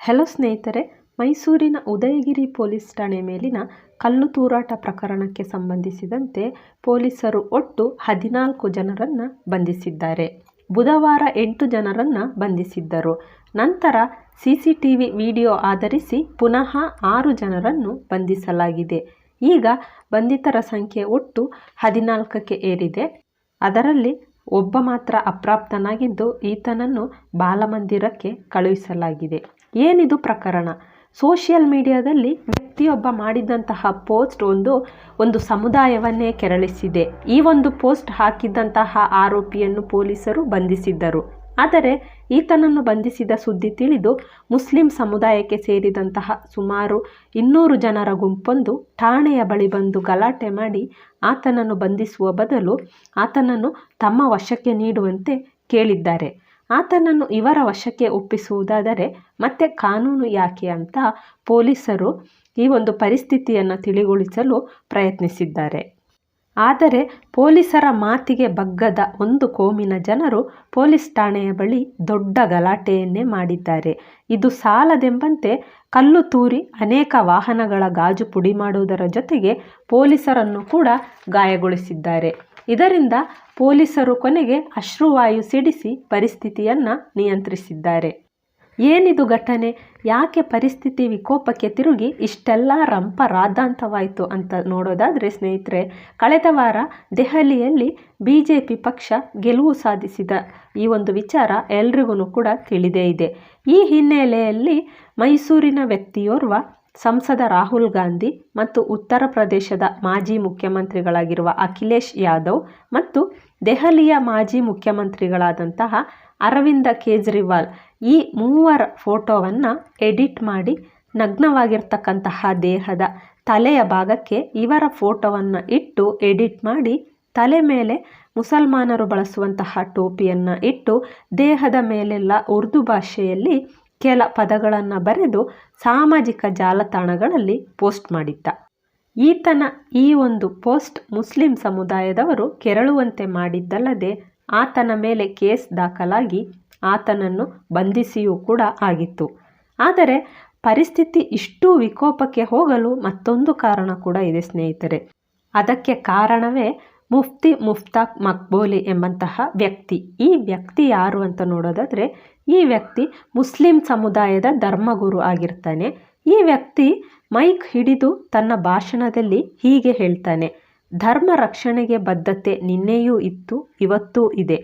Hello ಸ್ನೇಹಿತರೆ, ಮೈಸೂರಿನ Udayagiri police ಠಾಣೆ ಮೇಲಿನ ಕಲ್ಲು ತೂರಾಟ ಪ್ರಕರಣಕ್ಕೆ ಸಂಬಂಧಿಸಿದಂತೆ ಪೊಲೀಸರು ಒಟ್ಟು ಹದಿನಾಲ್ಕು ಜನರನ್ನು ಬಂಧಿಸಿದ್ದಾರೆ. ಬುಧವಾರ ಎಂಟು ಜನರನ್ನು ಬಂಧಿಸಿದ್ದರು. ನಂತರ ಸಿ ಟಿ ವಿ ವಿಡಿಯೋ ಆಧರಿಸಿ ಪುನಃ ಆರು ಜನರನ್ನು ಬಂಧಿಸಲಾಗಿದೆ. ಈಗ ಬಂಧಿತರ ಸಂಖ್ಯೆ ಒಟ್ಟು ಹದಿನಾಲ್ಕಕ್ಕೆ ಏರಿದೆ. ಅದರಲ್ಲಿ ಒಬ್ಬ ಮಾತ್ರ ಅಪ್ರಾಪ್ತನಾಗಿದ್ದು, ಈತನನ್ನು ಬಾಲಮಂದಿರಕ್ಕೆ ಕಳುಹಿಸಲಾಗಿದೆ. ಏನಿದು ಪ್ರಕರಣ? ಸೋಷಿಯಲ್ ಮೀಡಿಯಾದಲ್ಲಿ ವ್ಯಕ್ತಿಯೊಬ್ಬ ಮಾಡಿದಂತಹ ಪೋಸ್ಟ್ ಒಂದು ಒಂದು ಸಮುದಾಯವನ್ನೇ ಕೆರಳಿಸಿದೆ. ಈ ಒಂದು ಪೋಸ್ಟ್ ಹಾಕಿದ್ದಂತಹ ಆರೋಪಿಯನ್ನು ಪೊಲೀಸರು ಬಂಧಿಸಿದ್ದರು. ಆದರೆ ಈತನನ್ನು ಬಂಧಿಸಿದ ಸುದ್ದಿ ತಿಳಿದು ಮುಸ್ಲಿಂ ಸಮುದಾಯಕ್ಕೆ ಸೇರಿದಂತಹ ಸುಮಾರು ಇನ್ನೂರು ಜನರ ಗುಂಪೊಂದು ಠಾಣೆಯ ಬಳಿ ಬಂದು ಗಲಾಟೆ ಮಾಡಿ ಆತನನ್ನು ಬಂಧಿಸುವ ಬದಲು ಆತನನ್ನು ತಮ್ಮ ವಶಕ್ಕೆ ನೀಡುವಂತೆ ಕೇಳಿದ್ದಾರೆ. ಆತನನ್ನು ಇವರ ವಶಕ್ಕೆ ಒಪ್ಪಿಸುವುದಾದರೆ ಮತ್ತೆ ಕಾನೂನು ಯಾಕೆ ಅಂತ ಪೊಲೀಸರು ಈ ಒಂದು ಪರಿಸ್ಥಿತಿಯನ್ನು ತಿಳಿಗೊಳಿಸಲು ಪ್ರಯತ್ನಿಸಿದ್ದಾರೆ. ಆದರೆ ಪೊಲೀಸರ ಮಾತಿಗೆ ಬಗ್ಗದ ಒಂದು ಕೋಮಿನ ಜನರು ಪೊಲೀಸ್ ಠಾಣೆಯ ಬಳಿ ದೊಡ್ಡ ಗಲಾಟೆಯನ್ನೇ ಮಾಡಿದ್ದಾರೆ. ಇದು ಸಾಲದೆಂಬಂತೆ ಕಲ್ಲು ತೂರಿ ಅನೇಕ ವಾಹನಗಳ ಗಾಜು ಪುಡಿ ಮಾಡುವುದರ ಜೊತೆಗೆ ಪೊಲೀಸರನ್ನು ಕೂಡ ಗಾಯಗೊಳಿಸಿದ್ದಾರೆ. ಇದರಿಂದ ಪೊಲೀಸರು ಕೊನೆಗೆ ಅಶ್ರುವಾಯು ಸಿಡಿಸಿ ಪರಿಸ್ಥಿತಿಯನ್ನು ನಿಯಂತ್ರಿಸಿದ್ದಾರೆ. ಏನಿದು ಘಟನೆ? ಯಾಕೆ ಪರಿಸ್ಥಿತಿ ವಿಕೋಪಕ್ಕೆ ತಿರುಗಿ ಇಷ್ಟೆಲ್ಲ ರಂಪ ರಾದಾಂತವಾಯಿತು ಅಂತ ನೋಡೋದಾದರೆ ಸ್ನೇಹಿತರೆ, ಕಳೆದ ವಾರ ದೆಹಲಿಯಲ್ಲಿ ಬಿ ಜೆ ಪಿ ಪಕ್ಷ ಗೆಲುವು ಸಾಧಿಸಿದ ಈ ಒಂದು ವಿಚಾರ ಎಲ್ರಿಗೂ ಕೂಡ ತಿಳಿದೇ ಇದೆ. ಈ ಹಿನ್ನೆಲೆಯಲ್ಲಿ ಮೈಸೂರಿನ ವ್ಯಕ್ತಿಯೋರ್ವ ಸಂಸದ ರಾಹುಲ್ ಗಾಂಧಿ ಮತ್ತು ಉತ್ತರ ಪ್ರದೇಶದ ಮಾಜಿ ಮುಖ್ಯಮಂತ್ರಿಗಳಾಗಿರುವ ಅಖಿಲೇಶ್ ಯಾದವ್ ಮತ್ತು ದೆಹಲಿಯ ಮಾಜಿ ಮುಖ್ಯಮಂತ್ರಿಗಳಾದಂತಹ ಅರವಿಂದ ಕೇಜ್ರಿವಾಲ್ ಈ ಮೂವರ ಫೋಟೋವನ್ನು ಎಡಿಟ್ ಮಾಡಿ ನಗ್ನವಾಗಿರ್ತಕ್ಕಂತಹ ದೇಹದ ತಲೆಯ ಭಾಗಕ್ಕೆ ಇವರ ಫೋಟೋವನ್ನು ಇಟ್ಟು ಎಡಿಟ್ ಮಾಡಿ ತಲೆ ಮೇಲೆ ಮುಸಲ್ಮಾನರು ಬಳಸುವಂತಹ ಟೋಪಿಯನ್ನು ಇಟ್ಟು ದೇಹದ ಮೇಲೆಲ್ಲ ಉರ್ದು ಭಾಷೆಯಲ್ಲಿ ಕೆಲ ಪದಗಳನ್ನು ಬರೆದು ಸಾಮಾಜಿಕ ಜಾಲತಾಣಗಳಲ್ಲಿ ಪೋಸ್ಟ್ ಮಾಡಿದ್ದ. ಈತನ ಈ ಒಂದು ಪೋಸ್ಟ್ ಮುಸ್ಲಿಂ ಸಮುದಾಯದವರು ಕೆರಳುವಂತೆ ಮಾಡಿದ್ದಲ್ಲದೆ ಆತನ ಮೇಲೆ ಕೇಸ್ ದಾಖಲಾಗಿ ಆತನನ್ನು ಬಂಧಿಸಿಯೂ ಕೂಡ ಆಗಿತ್ತು. ಆದರೆ ಪರಿಸ್ಥಿತಿ ಇಷ್ಟು ವಿಕೋಪಕ್ಕೆ ಹೋಗಲು ಮತ್ತೊಂದು ಕಾರಣ ಕೂಡ ಇದೆ ಸ್ನೇಹಿತರೆ. ಅದಕ್ಕೆ ಕಾರಣವೇ ಮುಫ್ತಿ ಮುಫ್ತಾಕ್ ಮಕ್ಬೋಲಿ ಎಂಬಂತಹ ವ್ಯಕ್ತಿ. ಈ ವ್ಯಕ್ತಿ ಯಾರು ಅಂತ ನೋಡೋದಾದರೆ, ಈ ವ್ಯಕ್ತಿ ಮುಸ್ಲಿಂ ಸಮುದಾಯದ ಧರ್ಮಗುರು ಆಗಿರ್ತಾನೆ. ಈ ವ್ಯಕ್ತಿ ಮೈಕ್ ಹಿಡಿದು ತನ್ನ ಭಾಷಣದಲ್ಲಿ ಹೀಗೆ ಹೇಳ್ತಾನೆ, ಧರ್ಮ ರಕ್ಷಣೆಗೆ ಬದ್ಧತೆ ನಿನ್ನೆಯೂ ಇತ್ತು, ಇವತ್ತೂ ಇದೆ.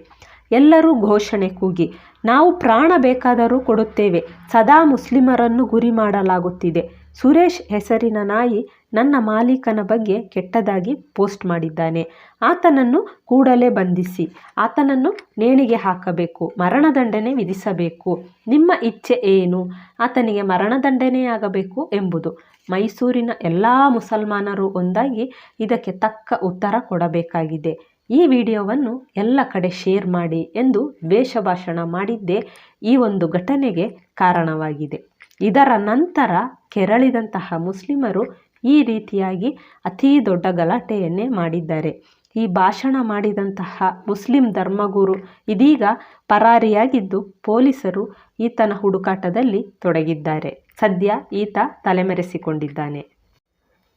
ಎಲ್ಲರೂ ಘೋಷಣೆ ಕೂಗಿ, ನಾವು ಪ್ರಾಣ ಬೇಕಾದರೂ ಕೊಡುತ್ತೇವೆ, ಸದಾ ಮುಸ್ಲಿಮರನ್ನು ಗುರಿ ಮಾಡಲಾಗುತ್ತಿದೆ. ಸುರೇಶ್ ಹೆಸರಿನ ನಾಯಿ ನನ್ನ ಮಾಲೀಕನ ಬಗ್ಗೆ ಕೆಟ್ಟದಾಗಿ ಪೋಸ್ಟ್ ಮಾಡಿದ್ದಾನೆ. ಆತನನ್ನು ಕೂಡಲೇ ಬಂಧಿಸಿ, ಆತನನ್ನು ನೇಣಿಗೆ ಹಾಕಬೇಕು, ಮರಣದಂಡನೆ ವಿಧಿಸಬೇಕು. ನಿಮ್ಮ ಇಚ್ಛೆ ಏನು? ಆತನಿಗೆ ಮರಣದಂಡನೆಯಾಗಬೇಕು ಎಂಬುದು. ಮೈಸೂರಿನ ಎಲ್ಲ ಮುಸಲ್ಮಾನರು ಒಂದಾಗಿ ಇದಕ್ಕೆ ತಕ್ಕ ಉತ್ತರ ಕೊಡಬೇಕಾಗಿದೆ. ಈ ವಿಡಿಯೋವನ್ನು ಎಲ್ಲ ಕಡೆ ಶೇರ್ ಮಾಡಿ ಎಂದು ದ್ವೇಷ ಭಾಷಣ ಮಾಡಿದ್ದೇ ಈ ಒಂದು ಘಟನೆಗೆ ಕಾರಣವಾಗಿದೆ. ಇದರ ನಂತರ ಕೆರಳಿದಂತಹ ಮುಸ್ಲಿಮರು ಈ ರೀತಿಯಾಗಿ ಅತೀ ದೊಡ್ಡ ಗಲಾಟೆಯನ್ನೇ ಮಾಡಿದ್ದಾರೆ. ಈ ಭಾಷಣ ಮಾಡಿದಂತಹ ಮುಸ್ಲಿಂ ಧರ್ಮಗುರು ಇದೀಗ ಪರಾರಿಯಾಗಿದ್ದು ಪೊಲೀಸರು ಈತನ ಹುಡುಕಾಟದಲ್ಲಿ ತೊಡಗಿದ್ದಾರೆ. ಸದ್ಯ ಈತ ತಲೆಮರೆಸಿಕೊಂಡಿದ್ದಾನೆ.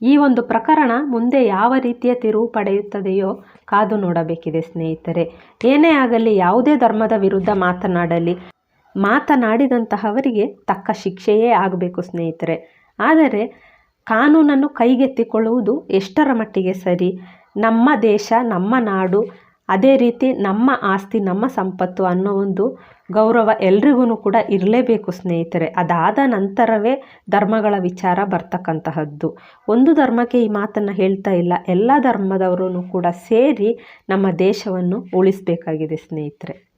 ಈ ಒಂದು ಪ್ರಕರಣ ಮುಂದೆ ಯಾವ ರೀತಿಯ ತಿರುವು ಪಡೆಯುತ್ತದೆಯೋ ಕಾದು ನೋಡಬೇಕಿದೆ ಸ್ನೇಹಿತರೆ. ಏನೇ ಆಗಲಿ ಯಾವುದೇ ಧರ್ಮದ ವಿರುದ್ಧ ಮಾತನಾಡಲಿ. ಮಾತನಾಡಿದಂತಹವರಿಗೆ ತಕ್ಕ ಶಿಕ್ಷೆಯೇ ಆಗಬೇಕು, ಸ್ನೇಹಿತರೆ. ಆದರೆ ಕಾನೂನನ್ನು ಕೈಗೆತ್ತಿಕೊಳ್ಳುವುದು ಎಷ್ಟರ ಮಟ್ಟಿಗೆ ಸರಿ? ನಮ್ಮ ದೇಶ, ನಮ್ಮ ನಾಡು, ಅದೇ ರೀತಿ ನಮ್ಮ ಆಸ್ತಿ, ನಮ್ಮ ಸಂಪತ್ತು ಅನ್ನೋ ಒಂದು ಗೌರವ ಎಲ್ರಿಗೂ ಕೂಡ ಇರಲೇಬೇಕು, ಸ್ನೇಹಿತರೆ. ಅದಾದ ನಂತರವೇ ಧರ್ಮಗಳ ವಿಚಾರ ಬರ್ತಕ್ಕಂತಹದ್ದು. ಒಂದು ಧರ್ಮಕ್ಕೆ ಈ ಮಾತನ್ನು ಹೇಳ್ತಾ ಇಲ್ಲ. ಎಲ್ಲ ಧರ್ಮದವರೂ ಕೂಡ ಸೇರಿ ನಮ್ಮ ದೇಶವನ್ನು ಉಳಿಸಬೇಕಾಗಿದೆ, ಸ್ನೇಹಿತರೆ.